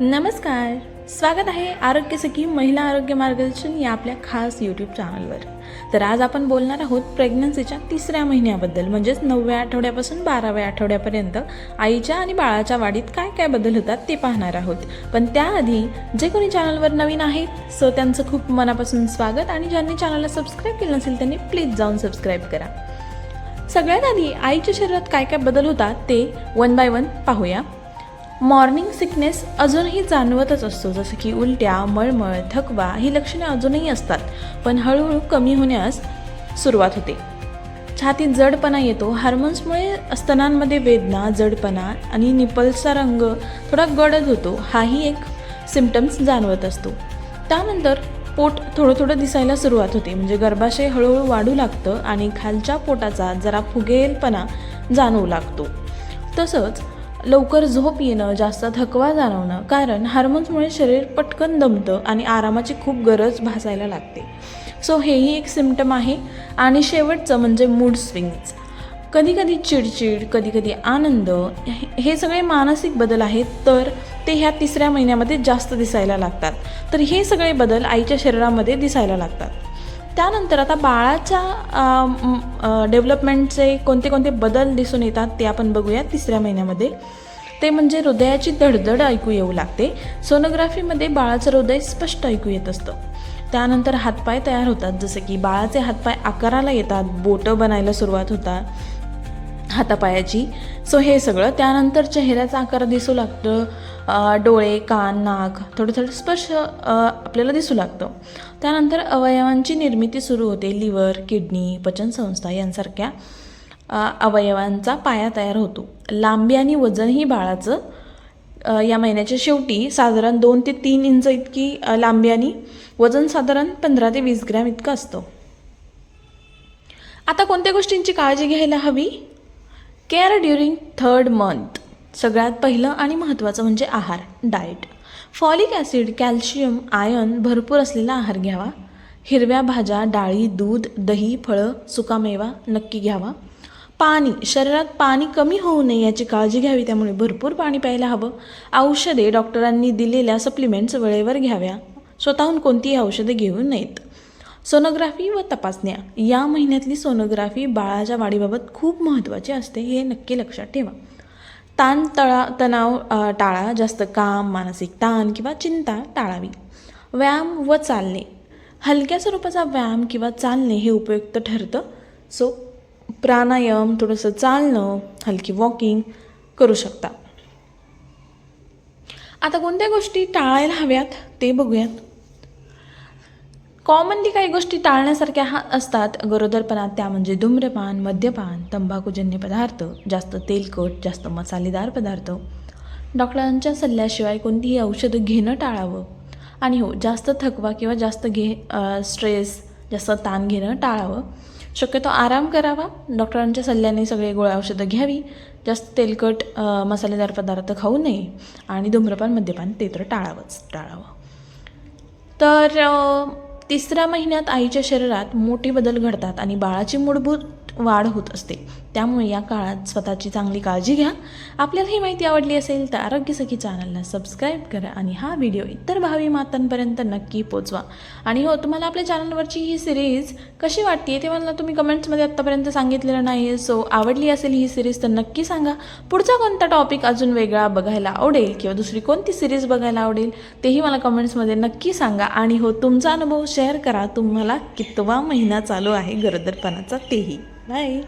नमस्कार. स्वागत आहे आरोग्य सखी महिला आरोग्य मार्गदर्शन या आपल्या खास यूट्यूब चॅनलवर तर आज आपण बोलणार आहोत प्रेग्नन्सीच्या तिसऱ्या महिन्याबद्दल म्हणजेच नवव्या आठवड्यापासून बाराव्या आठवड्यापर्यंत आईच्या आणि बाळाच्या वाढीत काय काय बदल होतात ते पाहणार आहोत. पण त्याआधी जे कोणी चॅनलवर नवीन आहेत सो त्यांचं खूप मनापासून स्वागत आणि ज्यांनी चॅनलला सबस्क्राईब केलं नसेल त्यांनी प्लीज जाऊन सबस्क्राईब करा. सगळ्यात आधी आईच्या शरीरात काय काय बदल होतात ते वन बाय वन पाहूया. मॉर्निंग सिकनेस अजूनही जाणवतच असतो जसं की उलट्या मळमळ थकवा ही लक्षणे अजूनही असतात पण हळूहळू कमी होण्यास सुरुवात होते. छातीत जडपणा येतो हार्मोन्समुळे स्तनांमध्ये वेदना जडपणा आणि निपल्सचा रंग थोडा गडद होतो हाही एक सिमटम्स जाणवत असतो. त्यानंतर पोट थोडं थोडं दिसायला सुरुवात होते म्हणजे गर्भाशय हळूहळू वाढू लागतं आणि खालच्या पोटाचा जरा फुगेलपणा जाणवू लागतो. तसंच लवकर झोप येणं जास्त थकवा जाणवणं. कारण हार्मोन्समुळे शरीर पटकन दमतं आणि आरामाची खूप गरज भासायला लागते. सो हेही एक सिमटम आहे. आणि शेवटचं म्हणजे मूड स्विंग्स कधी कधी चिडचिड कधी कधी आनंद हे- हे सगळे मानसिक बदल आहेत तर ते ह्या तिसऱ्या महिन्यामध्ये जास्त दिसायला लागतात. तर हे सगळे बदल आईच्या शरीरामध्ये दिसायला लागतात. त्यानंतर आता बाळाच्या डेव्हलपमेंटचे कोणते कोणते बदल दिसून येतात ते आपण बघूया तिसऱ्या महिन्यामध्ये. ते म्हणजे हृदयाची धडधड ऐकू येऊ लागते. सोनोग्राफीमध्ये बाळाचं हृदय स्पष्ट ऐकू येत असतं. त्यानंतर हातपाय तयार होतात. जसं की बाळाचे हातपाय आकाराला येतात बोटं बनायला सुरुवात होतात हातापायाची. सो हे सगळं. त्यानंतर चेहऱ्याचा आकार दिसू लागतं. डोळे कान नाक थोडं थोडं स्पर्श आपल्याला दिसू लागतं. त्यानंतर अवयवांची निर्मिती सुरू होते. लिव्हर किडनी पचनसंस्था यांसारख्या अवयवांचा पाया तयार होतो. लांबी आणि वजनही बाळाचं या महिन्याच्या शेवटी साधारण दोन ते तीन इंच इतकी लांबी आणि वजन साधारण पंधरा ते वीस ग्रॅम इतकं असतं. आता कोणत्या गोष्टींची काळजी घ्यायला हवी? Care during third month. सगळ्यात पहिलं आणि महत्त्वाचं म्हणजे आहार diet folic acid calcium iron भरपूर असलेला आहार घ्यावा. हिरव्या भाज्या डाळी दूध दही फळं सुकामेवा नक्की घ्यावा. पाणी शरीरात पाणी कमी होऊ नये याची काळजी घ्यावी त्यामुळे भरपूर पाणी प्यायला हवं. औषधे डॉक्टरांनी दिलेल्या सप्लिमेंट्स वेळेवर घ्याव्या. स्वतःहून कोणतीही औषधे घेऊ नयेत. सोनोग्राफी व तपासण्या. या महिन्यातली सोनोग्राफी बाळाच्या वाढीबाबत खूप महत्त्वाची असते हे नक्की लक्षात ठेवा. ताण तळा तणाव टाळा जास्त काम मानसिक ताण किंवा चिंता टाळावी. व्यायाम व चालणे. हलक्या स्वरूपाचा व्यायाम किंवा चालणे हे उपयुक्त ठरतं. सो प्राणायाम थोडंसं चालणं हलकी वॉकिंग करू शकता. आता कोणत्या गोष्टी टाळायला हव्यात ते बघूयात. कॉमनली काही गोष्टी टाळण्यासारख्या हा असतात. गरोदरपणात त्या म्हणजे धूम्रपान मद्यपान तंबाखूजन्य पदार्थ जास्त तेलकट जास्त मसालेदार पदार्थ. डॉक्टरांच्या सल्ल्याशिवाय कोणतीही औषधं घेणं टाळावं. आणि हो जास्त थकवा किंवा जास्त घे स्ट्रेस जास्त ताण घेणं टाळावं. शक्यतो आराम करावा. डॉक्टरांच्या सल्ल्याने सगळे गोळ्या औषधं घ्यावी. जास्त तेलकट मसालेदार पदार्थ खाऊ नये. आणि धूम्रपान मद्यपान ते तर टाळावंच टाळावं. तर तिसऱ्या महिन्यात आईच्या शरीरात मोठे बदल घडतात आणि बाळाची मूलभूत वाढ होत असते. त्यामुळे या काळात स्वतःची चांगली काळजी घ्या. आपल्याला ही माहिती आवडली असेल तर आरोग्य सखी चॅनलला सबस्क्राईब करा आणि हा व्हिडिओ इतर भावी मातांपर्यंत नक्की पोचवा. आणि हो तुम्हाला आपल्या चॅनलवरची ही सिरीज कशी वाटते ते मला तुम्ही कमेंट्समध्ये आत्तापर्यंत सांगितलेलं नाही सो आवडली असेल ही सिरीज तर नक्की सांगा. पुढचा कोणता टॉपिक अजून वेगळा बघायला आवडेल किंवा दुसरी कोणती सिरीज बघायला आवडेल तेही मला कमेंट्समध्ये नक्की सांगा. आणि हो तुमचा अनुभव शेअर करा. तुम्हाला कितवा महिना चालू आहे गरोदरपणाचा तेही. बाय